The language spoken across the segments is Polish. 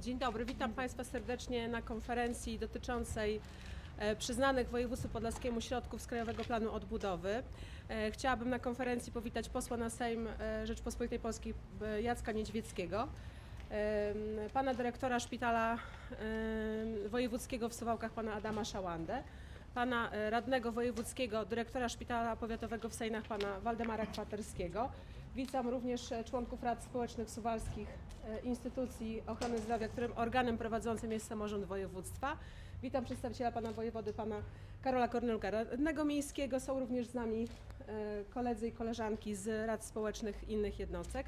Dzień dobry, witam Państwa serdecznie na konferencji dotyczącej e, przyznanych województwu podlaskiemu środków z Krajowego Planu Odbudowy. E, Chciałabym na konferencji powitać posła na Sejm e, Rzeczpospolitej Polskiej Jacka Niedźwieckiego, pana dyrektora szpitala wojewódzkiego w Suwałkach, pana Adama Szalandę, pana radnego wojewódzkiego, dyrektora szpitala powiatowego w Sejnach, pana Waldemara Kwaterskiego. Witam również e, członków rad społecznych suwalskich e, instytucji ochrony zdrowia, którym organem prowadzącym jest samorząd województwa. Witam przedstawiciela pana wojewody, pana Karola Kornelka, radnego miejskiego. Są również z nami e, koledzy i koleżanki z rad społecznych innych jednostek.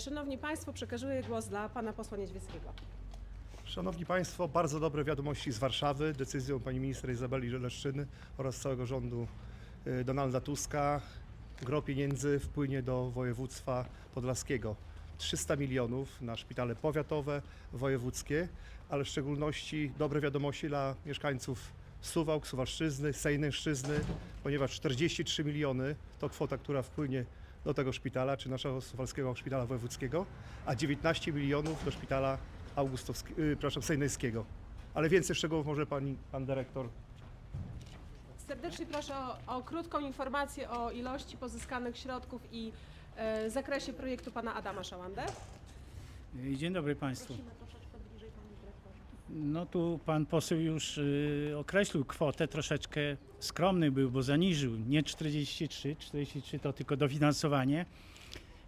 Szanowni Państwo, przekazuję głos dla pana posła Niedźwieckiego. Szanowni Państwo, bardzo dobre wiadomości z Warszawy. Decyzją pani minister Izabeli Leszczyny oraz całego rządu Donalda Tuska gro pieniędzy wpłynie do województwa podlaskiego. 300 milionów na szpitale powiatowe, wojewódzkie, ale w szczególności dobre wiadomości dla mieszkańców Suwałk, Suwalszczyzny, Sejnęszczyzny, ponieważ 43 miliony to kwota, która wpłynie do tego szpitala, czy naszego Suwalskiego Szpitala Wojewódzkiego, a 19 milionów do szpitala Augustowskiego, yy, przepraszam, Sejneńskiego. Ale więcej szczegółów może pani, pan dyrektor Serdecznie proszę o, o krótką informację o ilości pozyskanych środków i e, zakresie projektu pana Adama Szalandę. Dzień dobry Państwu. No tu Pan poseł już y, określił kwotę, troszeczkę skromny był, bo zaniżył. Nie 43, 43 to tylko dofinansowanie,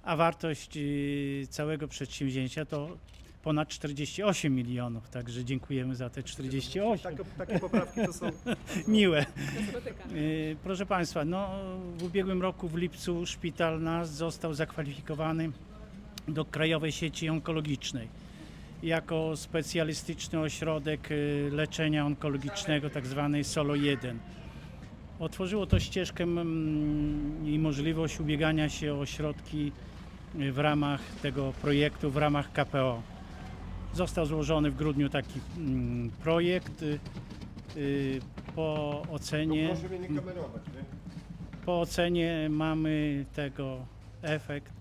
a wartość y, całego przedsięwzięcia to ponad 48 milionów, także dziękujemy za te 48. Takie, takie poprawki to są Miłe. Y, Proszę Państwa, no, w ubiegłym roku w lipcu szpital nasz został zakwalifikowany do Krajowej Sieci Onkologicznej jako specjalistyczny ośrodek y, leczenia onkologicznego, tak zwany SOLO 1. Otworzyło to ścieżkę mm, i możliwość ubiegania się o środki y, w ramach tego projektu, w ramach KPO. Został złożony w grudniu taki mm, projekt. y, y, Po ocenie, Proszę mnie nie kamerować, nie? po ocenie mamy tego efekt.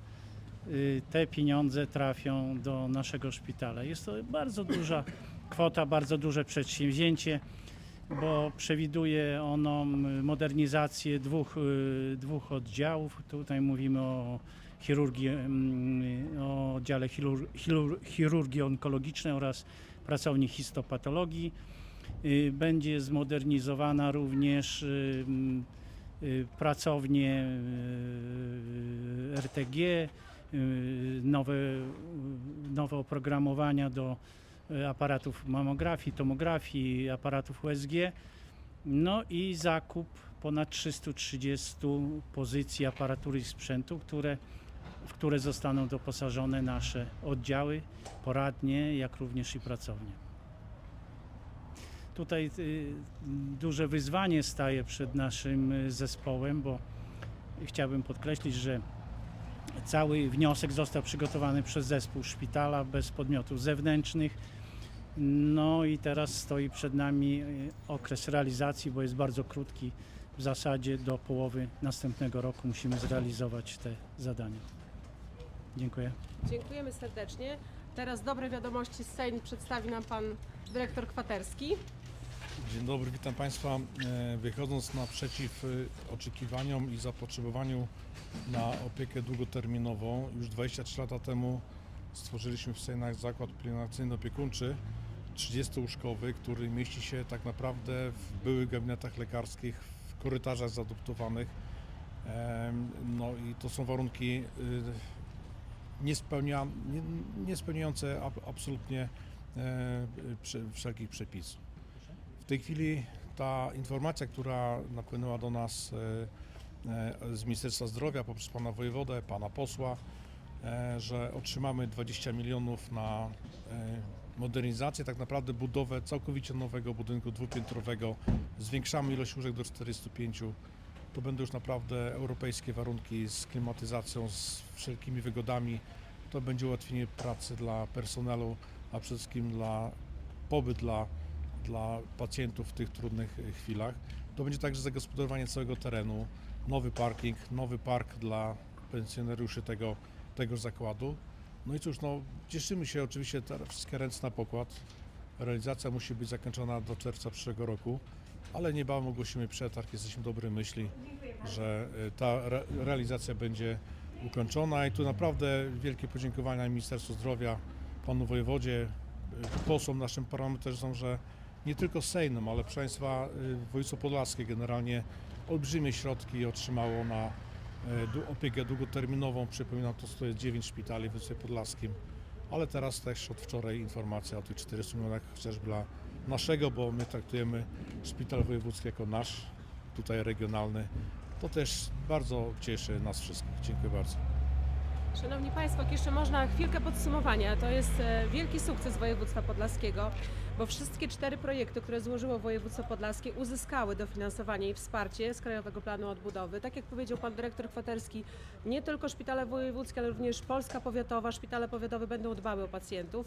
y, Te pieniądze trafią do naszego szpitala. Jest to bardzo duża kwota, bardzo duże przedsięwzięcie, bo przewiduje ono modernizację dwóch, y, dwóch oddziałów. Tutaj mówimy o chirurgii, o oddziale chirur- chirur- chirurgii onkologicznej oraz pracowni histopatologii. Y, Będzie zmodernizowana również y, y, pracownie RTG, nowe, nowe oprogramowania do aparatów mamografii, tomografii, aparatów USG. No i zakup ponad 330 pozycji aparatury i sprzętu, które, w które zostaną doposażone nasze oddziały, poradnie, jak również i pracownie. Tutaj y, duże wyzwanie staje przed naszym y, zespołem, bo chciałbym podkreślić, że cały wniosek został przygotowany przez zespół szpitala bez podmiotów zewnętrznych. No i teraz stoi przed nami y, okres realizacji, bo jest bardzo krótki. W zasadzie do połowy następnego roku musimy zrealizować te zadania. Dziękuję. Dziękujemy serdecznie. Teraz dobre wiadomości z Sejm przedstawi nam pan dyrektor Kwaterski. Dzień dobry, witam Państwa. E, Wychodząc naprzeciw e, oczekiwaniom i zapotrzebowaniu na opiekę długoterminową, już 23 lata temu stworzyliśmy w Sejnach zakład pielęgnacyjny opiekuńczy 30-łóżkowy, który mieści się tak naprawdę w byłych gabinetach lekarskich, w korytarzach zaadoptowanych. Em, No i to są warunki niespełnia, nie, nie spełniające ab- absolutnie e, wszelkich przepisów. W tej chwili ta informacja, która napłynęła do nas e, e, z Ministerstwa Zdrowia poprzez pana wojewodę, pana posła, że otrzymamy 20 milionów na modernizację, tak naprawdę budowę całkowicie nowego budynku dwupiętrowego. Zwiększamy ilość łóżek do 405. To będą już naprawdę europejskie warunki z klimatyzacją, z wszelkimi wygodami. To będzie ułatwienie pracy dla personelu, a przede wszystkim dla pobyt dla dla pacjentów w tych trudnych chwilach. To będzie także zagospodarowanie całego terenu, nowy parking, nowy park dla pensjonariuszy tego, tego zakładu. No i cóż, no, cieszymy się oczywiście, wszystkie ręce na pokład. Realizacja musi być zakończona do czerwca przyszłego roku, ale niebawem ogłosimy przetarg. Jesteśmy dobrej myśli, że y, ta re realizacja będzie ukończona i tu naprawdę wielkie podziękowania Ministerstwu Zdrowia, panu wojewodzie, y, posłom naszym parlamentarzom, że nie tylko Sejmem, ale proszę Państwa, y, województwo podlaskie generalnie olbrzymie środki otrzymało na opiekę długoterminową. Przypominam, to to jest 9 szpitali w województwie podlaskim, ale teraz też od wczoraj informacja o tych 400 milionach chociażby dla naszego, bo my traktujemy szpital wojewódzki jako nasz, tutaj regionalny. To też bardzo cieszy nas wszystkich. Dziękuję bardzo. Szanowni Państwo, jeszcze można chwilkę podsumowania. To jest e, wielki sukces województwa podlaskiego, bo wszystkie cztery projekty, które złożyło województwo podlaskie, uzyskały dofinansowanie i wsparcie z Krajowego Planu Odbudowy. Tak jak powiedział pan dyrektor Kwaterski, nie tylko szpitale wojewódzkie, ale również Polska Powiatowa, szpitale powiatowe będą dbały o pacjentów.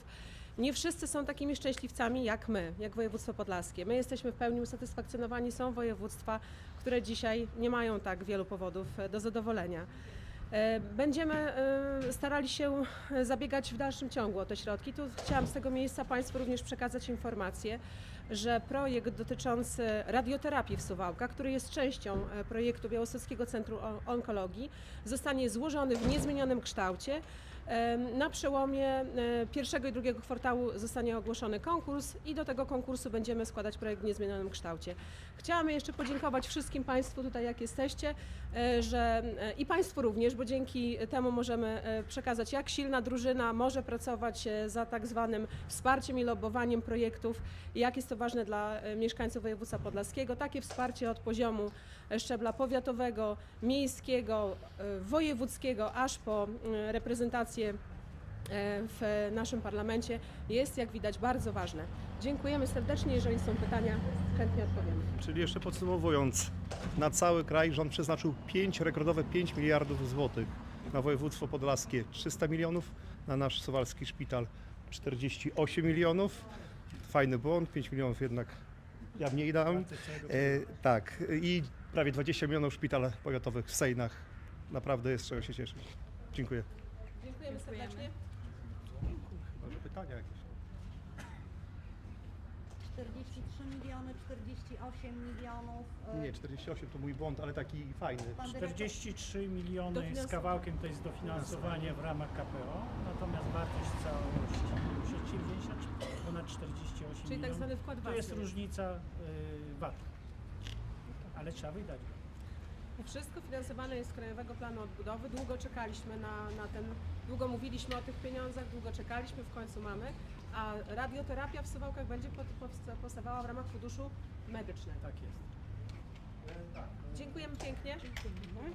Nie wszyscy są takimi szczęśliwcami jak my, jak województwo podlaskie. My jesteśmy w pełni usatysfakcjonowani. Są województwa, które dzisiaj nie mają tak wielu powodów e, do zadowolenia. E, Będziemy e, starali się e, zabiegać w dalszym ciągu o te środki. Tu chciałam z tego miejsca Państwu również przekazać informację, że projekt dotyczący radioterapii w Suwałkach, który jest częścią e, projektu Białostockiego Centrum Onkologii, zostanie złożony w niezmienionym kształcie. Na przełomie e, pierwszego i drugiego kwartału zostanie ogłoszony konkurs i do tego konkursu będziemy składać projekt w niezmienionym kształcie. Chciałam jeszcze podziękować wszystkim Państwu tutaj, jak jesteście, e, że i Państwu również, bo dzięki temu możemy przekazać, jak silna drużyna może pracować za tak zwanym wsparciem i lobbowaniem projektów jak jest to ważne dla e, mieszkańców województwa podlaskiego. Takie wsparcie od poziomu e, szczebla powiatowego, miejskiego, e, wojewódzkiego, aż po reprezentację w naszym parlamencie jest, jak widać, bardzo ważne. Dziękujemy serdecznie. Jeżeli są pytania, chętnie odpowiemy. Czyli jeszcze podsumowując, na cały kraj rząd przeznaczył 5, rekordowe 5 miliardów złotych. Na województwo podlaskie 300 milionów, na nasz suwalski szpital 48 milionów. Fajny błąd, 5 milionów jednak ja mniej dam. E, tak, i prawie 20 milionów w szpitalach powiatowych w Sejnach. Naprawdę jest czego się cieszyć. Dziękuję. Dziękujemy serdecznie. Może pytania jakieś? 43 miliony, 48 milionów. e, Nie, 48 to mój błąd, ale taki fajny. Pan dyrektor 43 miliony z kawałkiem to jest dofinansowanie w ramach KPO, natomiast wartość całości przedsięwzięcia czy ponad 48 Czyli tak milionów. zwany wkład To jest własny. różnica y, VAT. Ale trzeba wydać. Wszystko finansowane jest z Krajowego Planu Odbudowy. Długo czekaliśmy na, na ten, długo mówiliśmy o tych pieniądzach, długo czekaliśmy, w końcu mamy. A radioterapia w Suwałkach będzie powstawała w ramach funduszu medycznego. Tak jest. Dziękujemy pięknie.